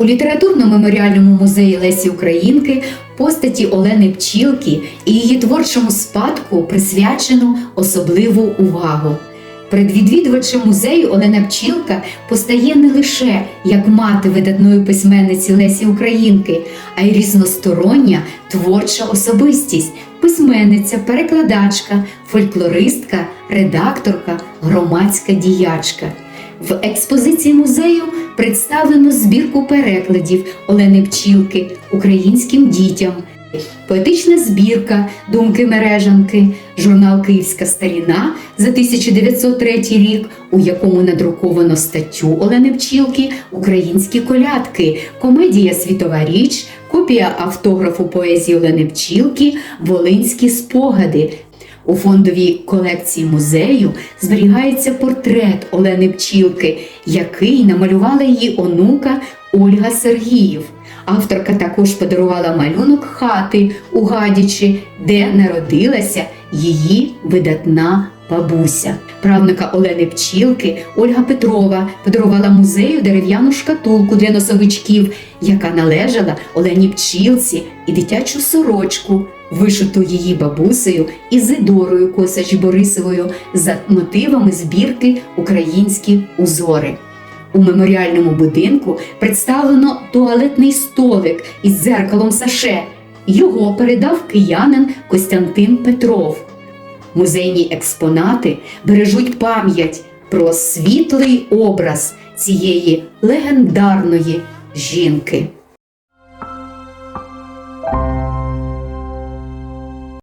У літературно-меморіальному музеї Лесі Українки постаті Олени Пчілки і її творчому спадку присвячено особливу увагу. Перед відвідувачем музею Олена Пчілка постає не лише як мати видатної письменниці Лесі Українки, а й різностороння творча особистість, письменниця, перекладачка, фольклористка, редакторка, громадська діячка. В експозиції музею представлено збірку перекладів Олени Пчілки українським дітям, поетична збірка Думки мережанки, журнал Київська старіна за 1903 рік, у якому надруковано статтю Олени Пчілки Українські колядки, комедія Світова річ, копія автографу поезії Олени Пчілки, Волинські спогади. У фондовій колекції музею зберігається портрет Олени Пчілки, який намалювала її онука Ольга Сергіїв. Авторка також подарувала малюнок хати у Гадічі, де народилася її видатна бабуся. Правнука Олени Пчілки Ольга Петрова подарувала музею дерев'яну шкатулку для носовичків, яка належала Олені Пчілці і дитячу сорочку, вишиту її бабусею Ізидорою Косач Борисовою за мотивами збірки Українські узори. У меморіальному будинку представлено туалетний столик із дзеркалом Саше. Його передав киянин Костянтин Петров. Музейні експонати бережуть пам'ять про світлий образ цієї легендарної жінки.